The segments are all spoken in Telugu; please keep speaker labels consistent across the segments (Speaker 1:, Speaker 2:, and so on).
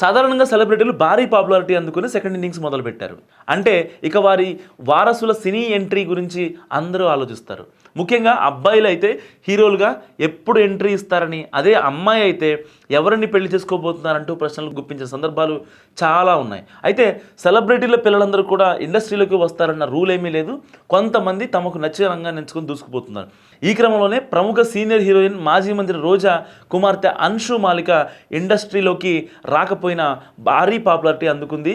Speaker 1: సాధారణంగా సెలబ్రిటీలు భారీ పాపులారిటీ అందుకుని సెకండ్ ఇన్నింగ్స్ మొదలుపెట్టారు. అంటే ఇక వారి వారసుల సినీ ఎంట్రీ గురించి అందరూ ఆలోచిస్తారు. ముఖ్యంగా అబ్బాయిలు అయితే హీరోలుగా ఎప్పుడు ఎంట్రీ ఇస్తారని అదే అమ్మాయి అయితే ఎవరిని పెళ్ళి చేసుకోబోతున్నారంటూ ప్రశ్నలు గుప్పించే సందర్భాలు చాలా ఉన్నాయి. అయితే సెలబ్రిటీల పిల్లలందరూ కూడా ఇండస్ట్రీలోకి వస్తారన్న రూల్ ఏమీ లేదు. కొంతమంది తమకు నచ్చిన రంగాన్ని ఎంచుకొని దూసుకుపోతున్నారు. ఈ క్రమంలోనే ప్రముఖ సీనియర్ హీరోయిన్ మాజీ మంత్రి రోజా కుమార్తె అన్షు మాలిక ఇండస్ట్రీలోకి పోయిన భారీ పాపులారిటీ అందుకుంది.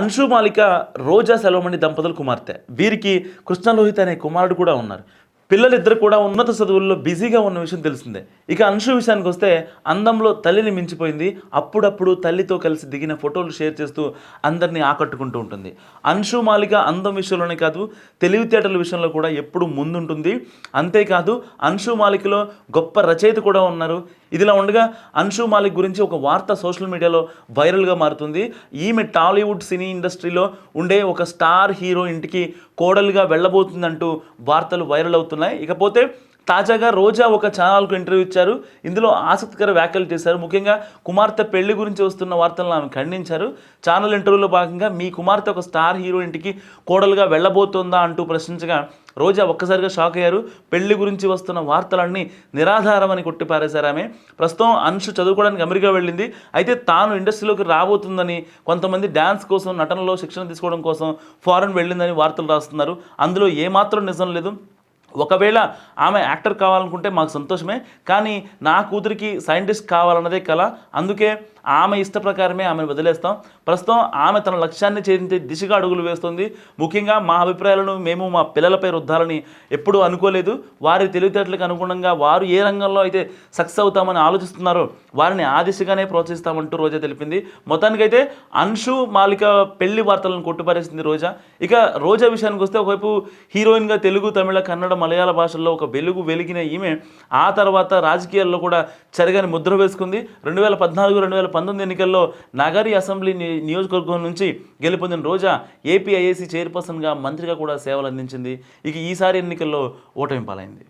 Speaker 1: అన్షు మాలిక రోజా సెలవమణి దంపతుల కుమార్తె. వీరికి కృష్ణలోహిత్ అనే కుమారుడు కూడా ఉన్నారు. పిల్లలిద్దరు కూడా ఉన్నత చదువుల్లో బిజీగా ఉన్న విషయం తెలిసిందే. ఇక అంశు విషయానికి వస్తే అందంలో తల్లిని మించిపోయింది. అప్పుడప్పుడు తల్లితో కలిసి దిగిన ఫోటోలు షేర్ చేస్తూ అందరినీ ఆకట్టుకుంటూ ఉంటుంది. అంశు మాలిక అందం విషయంలోనే కాదు తెలివితేటల విషయంలో కూడా ఎప్పుడు ముందుంటుంది. అంతేకాదు అంశు మాలికలో గొప్ప రచయిత కూడా ఉన్నారు. ఇదిలా ఉండగా అన్షు మాలిక్ గురించి ఒక వార్త సోషల్ మీడియాలో వైరల్గా మారుతుంది. ఈమె టాలీవుడ్ సినీ ఇండస్ట్రీలో ఉండే ఒక స్టార్ హీరో ఇంటికి కోడలుగా వెళ్ళబోతుందంటూ వార్తలు వైరల్ అవుతున్నాయి. ఇకపోతే తాజాగా రోజా ఒక ఛానల్కు ఇంటర్వ్యూ ఇచ్చారు. ఇందులో ఆసక్తికర వ్యాఖ్యలు చేశారు. ముఖ్యంగా కుమార్తె పెళ్ళి గురించి వస్తున్న వార్తలను ఆమె ఖండించారు. ఛానల్ ఇంటర్వ్యూలో భాగంగా మీ కుమార్తె ఒక స్టార్ హీరో ఇంటికి కోడలుగా వెళ్ళబోతోందా? అంటూ ప్రశ్నించగా రోజా ఒక్కసారిగా షాక్ అయ్యారు. పెళ్ళి గురించి వస్తున్న వార్తలన్నీ నిరాధారమని కొట్టిపారేశారు ఆమె. ప్రస్తుతం అంశు చదువుకోవడానికి అమెరికా వెళ్ళింది. అయితే తాను ఇండస్ట్రీలోకి రాబోతుందని కొంతమంది డ్యాన్స్ కోసం నటనలో శిక్షణ తీసుకోవడం కోసం ఫారెన్ వెళ్ళిందని వార్తలు రాస్తున్నారు. అందులో ఏమాత్రం నిజం లేదు. ఒకవేళ ఆమె యాక్టర్ కావాలనుకుంటే మాకు సంతోషమే కానీ నా కూతురికి సైంటిస్ట్ కావాలన్నదే కల. అందుకే ఆమె ఇష్ట ప్రకారమే ఆమెను వదిలేస్తాం. ప్రస్తుతం ఆమె తన లక్ష్యాన్ని చేరించే దిశగా అడుగులు వేస్తుంది. ముఖ్యంగా మా అభిప్రాయాలను మేము మా పిల్లలపై రుద్దాలని ఎప్పుడూ అనుకోలేదు. వారి తెలివితేటలకు అనుగుణంగా వారు ఏ రంగంలో అయితే సక్సెస్ అవుతామని ఆలోచిస్తున్నారో వారిని ఆ దిశగానే ప్రోత్సహిస్తామంటూ రోజా తెలిపింది. మొత్తానికైతే అన్షు మాలిక పెళ్ళి వార్తలను కొట్టుపారేసింది రోజా. ఇక రోజా విషయానికి వస్తే ఒకవైపు హీరోయిన్గా తెలుగు తమిళ కన్నడ మలయాళ భాషల్లో ఒక వెలుగు వెలిగిన ఈమె ఆ తర్వాత రాజకీయాల్లో కూడా చెరగని ముద్ర వేసుకుంది. రెండు వేల పద్నాలుగు రెండు వేల పంతొమ్మిది ఎన్నికల్లో నగరి అసెంబ్లీ నియోజకవర్గం నుంచి గెలుపొందిన రోజా ఏపీఐఏసీ చైర్పర్సన్గా మంత్రిగా కూడా సేవలు అందించింది. ఇక ఈసారి ఎన్నికల్లో ఓటమి పాలైంది